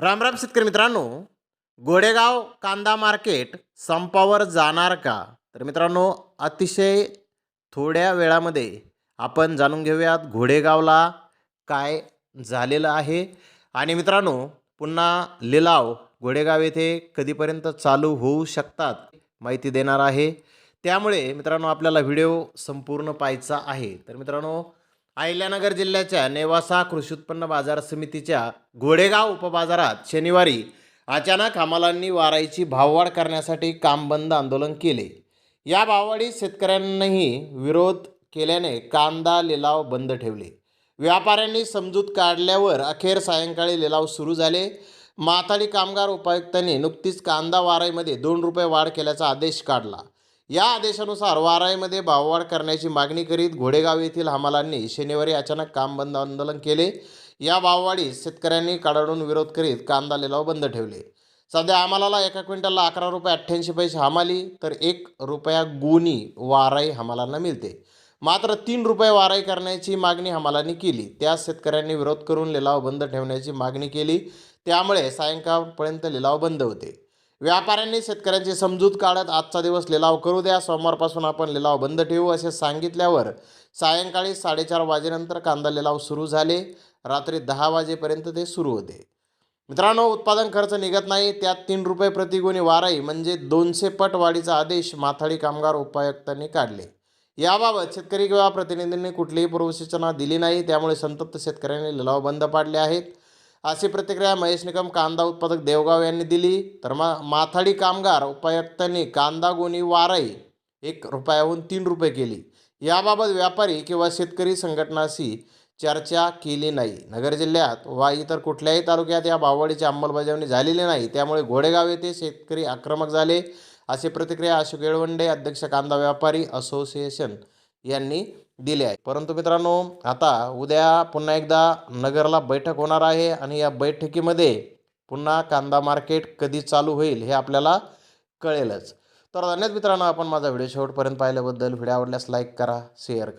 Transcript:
राम राम शेतकरी मित्रांनो. गोडेगाव कांदा मार्केट संपावर जाणार का? तर मित्रांनो अतिशय थोड्या वेळामध्ये आपण जाणून घेऊयात घोडेगावला काय झालेलं आहे. आणि मित्रांनो पुन्हा लिलाव घोडेगाव येथे कधीपर्यंत चालू होऊ शकतात माहिती देणार आहे. त्यामुळे मित्रांनो आपल्याला व्हिडिओ संपूर्ण पाहायचा आहे. तर मित्रांनो अहिल्यानगर जिल्ह्याच्या नेवासा कृषी उत्पन्न बाजार समितीच्या घोडेगाव उपबाजारात शनिवारी अचानक हमालांनी वाराईची भाववाढ करण्यासाठी काम बंद आंदोलन केले. या भाववाढीत शेतकऱ्यांनीही विरोध केल्याने कांदा लिलाव बंद ठेवले. व्यापाऱ्यांनी समजूत काढल्यावर अखेर सायंकाळी लिलाव सुरू झाले. माथाडी कामगार उपायुक्तांनी नुकतीच कांदा वाराईमध्ये दोन रुपये वाढ केल्याचा आदेश काढला. या आदेशानुसार वाराईमध्ये भाववाढ करण्याची मागणी करीत घोडेगाव येथील हमालांनी शनिवारी अचानक काम बंद आंदोलन केले. या भाववाढीस शेतकऱ्यांनी कडाडून विरोध करीत कांदा लिलाव बंद ठेवले. सध्या हमालाला एका क्विंटलला अकरा रुपये अठ्ठ्याऐंशी पैसे हमाली तर एक रुपया गुणी वाराई हमालांना मिळते. मात्र तीन रुपये वाराई करण्याची मागणी हमालांनी केली. त्यास शेतकऱ्यांनी विरोध करून लिलाव बंद ठेवण्याची मागणी केली. त्यामुळे सायंकाळपर्यंत लिलाव बंद होते. व्यापाऱ्यांनी शेतकऱ्यांची समजूत काढत आजचा दिवस लिलाव करू द्या. सोमवारपासून आपण लिलाव बंद ठेवू असे सांगितल्यावर सायंकाळी साडेचार वाजेनंतर कांदा लिलाव सुरू झाले. रात्री दहा वाजेपर्यंत ते सुरू होते. मित्रांनो उत्पादन खर्च निघत नाही. त्यात तीन रुपये प्रतिगुणी वाराई म्हणजे दोनशे पट वाढीचा आदेश माथाडी कामगार उपायुक्तांनी काढले. याबाबत शेतकरी किंवा प्रतिनिधींनी कुठलीही पूर्वसूचना दिली नाही. त्यामुळे संतप्त शेतकऱ्यांनी लिलाव बंद पाडले आहेत. अशी प्रतिक्रिया महेश निकम कांदा उत्पादक देवगाव यांनी दिली. तर मा माथाडी कामगार उपायुक्तांनी कांदा गोणी वाराई एक रुपयाहून तीन रुपये केली. याबाबत व्यापारी किंवा शेतकरी संघटनाशी चर्चा केली नाही. नगर जिल्ह्यात वा इतर कुठल्याही तालुक्यात या भाववाढीची अंमलबजावणी झालेली नाही. त्यामुळे घोडेगाव येथे शेतकरी आक्रमक झाले. अशी प्रतिक्रिया अशोक येळवंडे अध्यक्ष कांदा व्यापारी असोसिएशन यांनी दिले आहे. परंतु मित्रांनो आता उद्या पुन्हा एकदा नगरला बैठक होणार आहे आणि या बैठकीमध्ये पुन्हा कांदा मार्केट कधी चालू होईल हे आपल्याला कळेलच. तर धन्यवाद मित्रांनो आपण माझा व्हिडिओ शेवटपर्यंत पाहिल्याबद्दल. व्हिडिओ आवडल्यास लाईक करा शेअर करा.